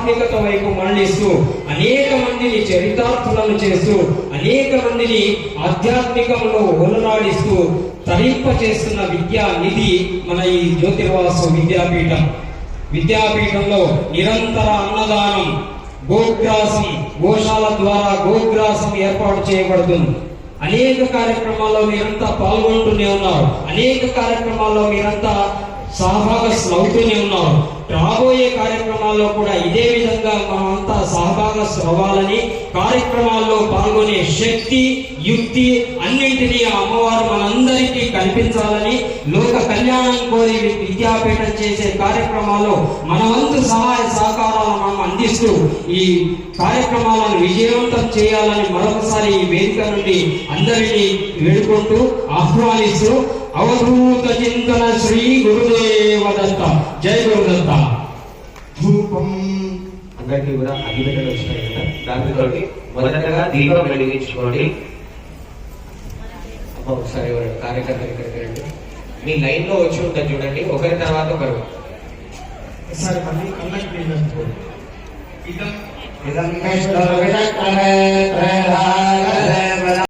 ఆధ్యాత్మికత వైపు మరలిస్తూ అనేక మందిని చరితార్థులను చేస్తూ అనేక మందిని ఆధ్యాత్మికంలో ఓలలాడిస్తూ తరింప చేస్తున్న విద్యా నిధి మన ఈ జ్యోతిర్వాసు విద్యాపీఠం. విద్యాపీఠంలో నిరంతర అన్నదానం గోగ్రాసం గోశాల ద్వారా గోగ్రాసం ఏర్పాటు చేయబడుతుంది. అనేక కార్యక్రమాల్లో మీరంతా పాల్గొంటూనే ఉన్నారు. అనేక కార్యక్రమాల్లో మీరంతా సహభాగస్సులు అవుతూనే ఉన్నారు. రాబోయే కార్యక్రమాల్లో కూడా ఇదే విధంగా మనమంతా సహభాగస్సులు అవ్వాలని కార్యక్రమాల్లో పాల్గొనే శక్తి యుక్తి అన్నింటినీ అమ్మవారు మనందరికీ కల్పించాలని లోక కళ్యాణం కోరి విద్యాపీఠం చేసే కార్యక్రమాల్లో మనవంతు సహాయ సహకారాలు మనం అందిస్తూ ఈ కార్యక్రమాలను విజయవంతం చేయాలని మరొకసారి ఈ వేదిక నుండి అందరినీ వేడుకుంటూ ఆహ్వానిస్తూ అవధూత చింతన శ్రీ గురుదేవ దత్త జై గురుదత్త. అందరికీ కూడా అగ్గిపెట్టెలు వచ్చినాయి కదా. దానితో మొదటగా దీపం వెలిగించుకోండి. అమ్మ ఒకసారి ఇక్కడికి రండి. మీ లైన్లో వచ్చి ఉంటుంది చూడండి. ఒకరి తర్వాత ఒకరు. ఒకసారి మళ్ళీ కళ్ళకి నీళ్ళు ఇదం ఇదం విష్ణుర్విచక్రమే త్రైరాగరే